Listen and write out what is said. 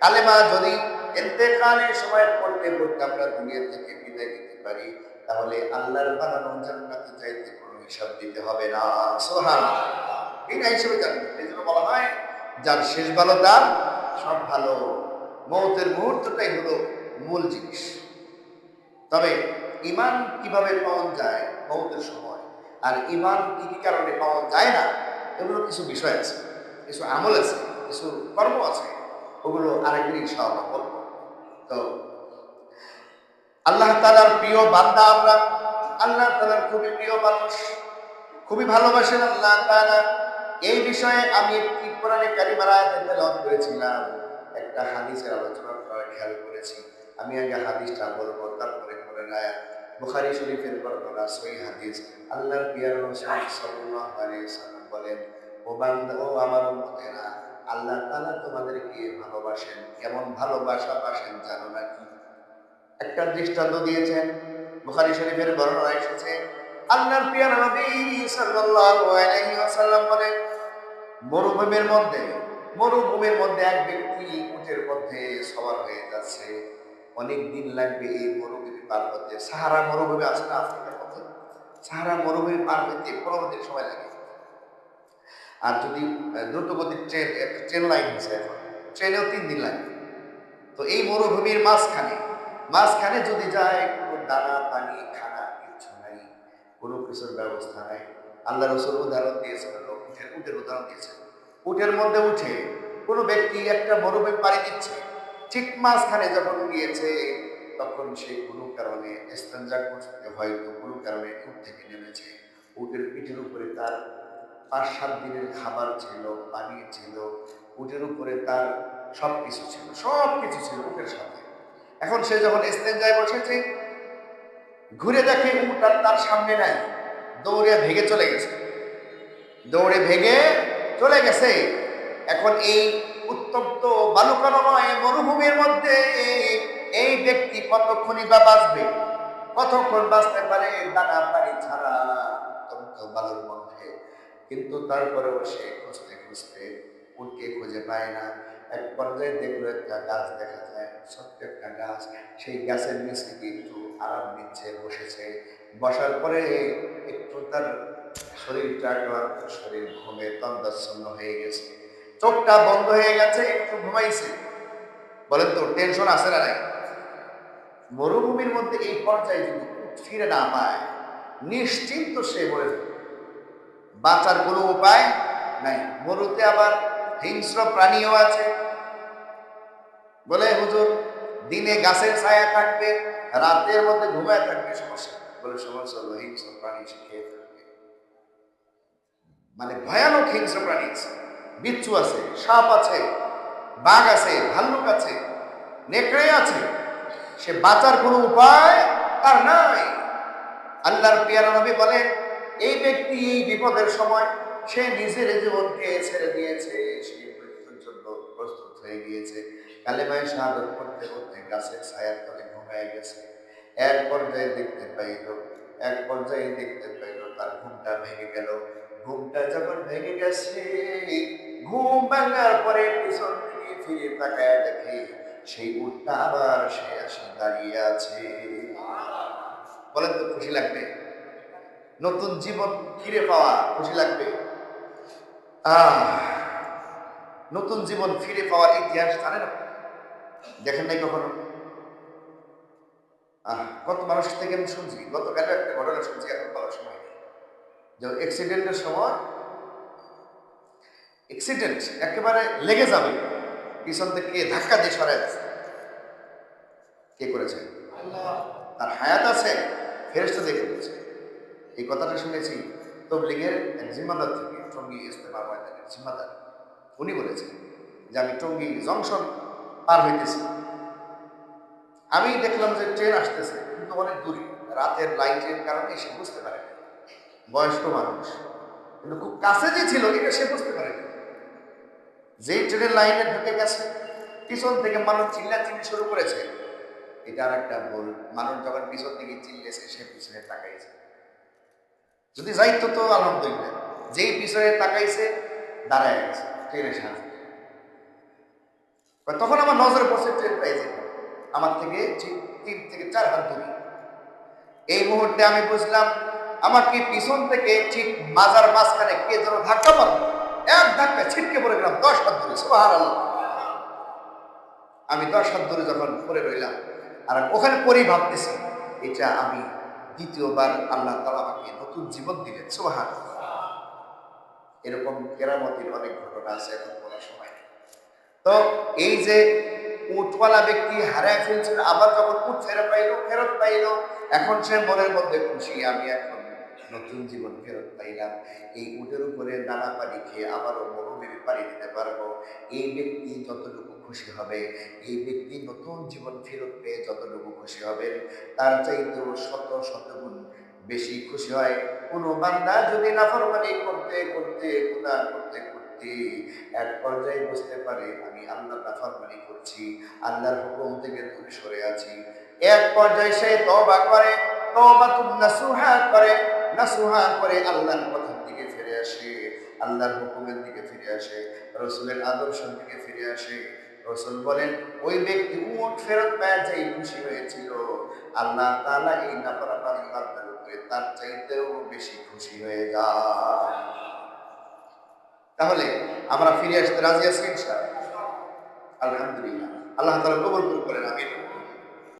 কালেমা যদি এতেকালের সময় পড়তে পড়তে আমরা দুনিয়া থেকে বিদায় নিতে পারি, তাহলে আল্লাহর বানানো জান্নাতে চাইতে কোনো হিসাব দিতে হবে না। সোহান বিনা হিসেবে জান্নাত। এই জন্য বলা হয়, যার শেষ ভালো তার সব ভালো। মৌতের মুহূর্তটাই হলো মূল জিনিস। তবে ইমান কীভাবে পাওয়া যায় মৌতের সময়? আর ইমান কি কি কারণে পাওয়া যায় না? এগুলো কিছু বিষয় আছে, কিছু আমল আছে, কিছু কর্ম আছে। ওগুলো আরেকদিন ইনশাআল্লাহ বলব। তো আল্লাহ তালার প্রিয় বান্দা আমরা। আল্লাহ তালার খুবই প্রিয় মানুষ। খুবই ভালোবাসেন আল্লাহ তাআলা। এই বিষয়ে আমি একটি কোরআনে কারিমার তেলাওয়াত করেছিলাম। একটা হাদিসের আলোচনা করার খেয়াল করেছি। আমি আগে হাদিসটা বলব, তারপরে কোরআন আয়াত। বুখারী শরীফের বর্ণনা সহিহ হাদিস। আল্লাহর প্রিয় রাসূল সাল্লাল্লাহু আলাইহি ওয়াসাল্লাম বলেন, ও বান্দা, ও আমার উম্মতেরা আল্লাহ তাআলা তোমাদেরকে ভালোবাসেন, কেমন ভালোবাসা বাসেন জানো নাকি? একটা দৃষ্টান্ত দিয়েছেন। বুখারী শরীফের বর্ণনা এসেছে, আল্লাহর প্রিয় নবী সাল্লাল্লাহু আলাইহি ওয়াসাল্লাম বলেন, মরুভূমির মধ্যে মরুভূমির মধ্যে এক ব্যক্তি উটের মধ্যে সবার হয়ে যাচ্ছে। অনেক দিন লাগবে এই মরুভূমি পার হতে। সাহারা মরুভূমি আছে না আফ্রিকার মধ্যে? সাহারা মরুভূমি পার হতে পনেরো দিন সময় লাগে। আর যদি দ্রুতগতির ট্রেন ট্রেন লাইন হয়েছে এখন ট্রেনেও তিন দিন লাগবে তো এই মরুভূমির মাঝখানে মাঝখানে যদি যায়, কোনো দানা, পানি, খানা, কিছু নাই, কোনো কিছুর ব্যবস্থা নাই, আল্লাহ রসুল উদাহরণ দিয়েছেন উঠের উঠের উদাহরণ দিয়েছেন। উঠের মধ্যে উঠে কোনো ব্যক্তি একটা মরুভূমি পাড়ি দিচ্ছে, ঠিক মাঝখানে যখন গিয়েছে, তখন সে কোনো কারণে করতে হয়তো কোনো কারণে উঠ থেকে নেমেছে। উটের পিঠের উপরে তার পাঁচ সাত দিনের খাবার ছিল, পানি ছিল, উটের উপরে তার সব কিছু ছিল সব কিছু ছিল উটের সাথে। এখন সে যখন স্তেঞ্জায় বসেছে ঘুরে দেখে উট আর তার সামনে নাই, দৌড়ে ভেগে চলে গেছে। দৌড়ে ভেগে চলে গেছে। এখন এই উত্তপ্ত বালুকানময় মরুভূমির মধ্যে এই ব্যক্তি কতক্ষণই বা বাঁচবে? কতক্ষণ বাঁচতে পারে? দানা পানি ছাড়া বালুর মধ্যে কিন্তু তারপরেও সে খুঁজতে খুঁজতে উটকে খুঁজে পায় না। এক পর্যায়ে দেখল একটা গাছ দেখা যায়, ছোট্ট একটা গাছ। সেই গাছের নিচে একটু আরাম নিচ্ছে, বসেছে। বসার পরে একটু তার শরীরটা ক্লান্ত শরীর, ঘুমে তন্দাচ্ছন্ন হয়ে গেছে। চোখটা বন্ধ হয়ে গেছে, একটু ঘুমাইছে। বলেন তো টেনশন আসে না নাই? মরুভূমির মধ্যে এই পর্যায়ে যদি ফিরে না পায়, নিশ্চিন্ত সে মরে যাবে। বাঁচার কোনো উপায় নাই। মরুতে আবার হিংস্র প্রাণীও আছে। বলে, হুজুর, দিনে গাছের ছায়া থাকবে, রাতের মধ্যে ঘুমায় থাকবে, সমস্যা বলে, সমস্যা হলো হিংস্র প্রাণী সে খেয়ে ফেলবে মানে ভয়ানক হিংস্র প্রাণী আছে। বিচ্ছু আছে, সাপ আছে, বাঘ আছে, ভাল্লুক আছে, নেকড়ে আছে। সে বাঁচার কোনো উপায় তার নাই। আল্লাহর পিয়ারা নবী বলেন এই ব্যক্তি এই বিপদের সময়, সে নিজের জীবনকে ছেড়ে দিয়েছে, সে মৃত্যুর জন্য প্রস্তুত হয়ে গিয়েছে। কালেমায় শাহাদত করতে করতে গাছের ছায়ার তলে ঘুমায় গেছে। এক পর্যায়ে দেখতে পাইল, এক পর্যায়ে দেখতে পাইল, তার ঘুমটা ভেঙে গেল। ঘুমটা যখন ভেঙে গেছে, ঘুম ভাঙার পরে পিছন দিকে ফিরে তাকায় দেখে সেই উঠটা আবার সে আসে দাঁড়িয়ে আছে। বলেন তো, খুশি লাগবে? নতুন জীবন ফিরে পাওয়া খুশি লাগবে। আহ নতুন জীবন ফিরে পাওয়ার ইতিহাস জানেন আপনি? দেখেন নাই কখনো? আহ কত মানুষ থেকে আমি শুনছি গতকালে একটা ঘটনা শুনছি এখন বলার সময় নেই। যে অ্যাক্সিডেন্টের সময় অ্যাক্সিডেন্ট একেবারে লেগে যাবে। পিছন থেকে ধাক্কা দিয়ে সরাই আছে কে করেছে? তার হায়াত আছে ফেরেস্তা দিয়ে করেছে এই কথাটা শুনেছি তবলিগের এক জিম্মাদার থেকে, টঙ্গি ইস্তেমা ময়দানের জিম্মাদার। উনি বলেছেন যে, আমি টঙ্গি জংশন পার হইতেছি। আমি দেখলাম যে ট্রেন আসতেছে, কিন্তু অনেক দূরে। রাতের লাইটের কারণে সে বুঝতে পারে বয়স্ক মানুষ। কিন্তু খুব কাছে যে ছিল, এটা সে বুঝতে পারে। যেই ট্রেনের লাইনে ঢুকে গেছে, পিছন থেকে মানুষ চিল্লা চিল্লি শুরু করেছে। এটা আর একটা ভুল। মানুষ যখন পিছন থেকে চিল্লেছে, সে পিছনে তাকাইছে। যদি যাইতো তো আলহামদুলিল্লাহ। যেই পিছনে তাকাইছে, দাঁড়ায় গেছে ট্রেনের সাথে তখন আমার নজরে পড়ছে ট্রেন প্রাইজে আমার থেকে তিন থেকে চার হাত দূরে। এই মুহূর্তে আমি বুঝলাম আমাকে পিছন থেকে ঠিক মাজার মাঝখানে কে যেন ধাক্কা মারল? এক ধাক্কা ছিটকে পড়ে গেলাম, দশ হাত দূরে সুবাহ আমি দশ হাত দূরে যখন পড়ে রইলাম, আর ওখানে পরেই ভাবতেছি, এটা আমি দ্বিতীয়বার আল্লাহ তালা আমাকে নতুন জীবন দিলেন সুবাহ এরকম কেরামতির অনেক ঘটনা আছে এখন কোনো সময়। তো এই যে উটওয়ালা ব্যক্তি হারায় ফেলছিল, আবার যখন উঠ ফেরত পাইলো ফেরত পাইলো, এখন সে মনের মধ্যে খুশি, আমি এখন নতুন জীবন ফেরত পাইলাম। এই উটের উপরে দানা পানি খেয়ে আবারও মরুভূমি পানি দিতে পারব। এই ব্যক্তি যতটুকু খুশি হবে। এই ব্যক্তি নতুন জীবন ফেরত পেয়ে যতটুকু খুশি হবে তার চাইতেও শত শত গুণ বেশি খুশি হয়। কোনো বান্দা যদি নাফরমানি করতে করতে, গুনাহ করতে করতে এক পর্যায়ে বুঝতে পারে, আমি আল্লাহ নাফরমানি করছি, আল্লাহর হুকুম থেকে দূরে সরে আছি। এক পর্যায়ে সে তওবা করে তওবাতুন নাসুহা করে নাসুহা করে আল্লাহর কথার দিকে ফিরে আসে, আল্লাহর হুকুমের দিকে ফিরে আসে, রসুলের আদর্শের দিকে ফিরে আসে। রসুল বলেন, ওই ব্যক্তি উঠ ফেরত পায় যাই খুশি হয়েছিল। আল্লাহ তালা এই নাপারা বান্দার উপরে তার চাইতেও বেশি খুশি হয়ে যায়। তাহলে আমরা ফিরে আসতে রাজি আছি ইনশাআল্লাহ? আলহামদুলিল্লাহ। আল্লাহ তালা কবর করে আমিন।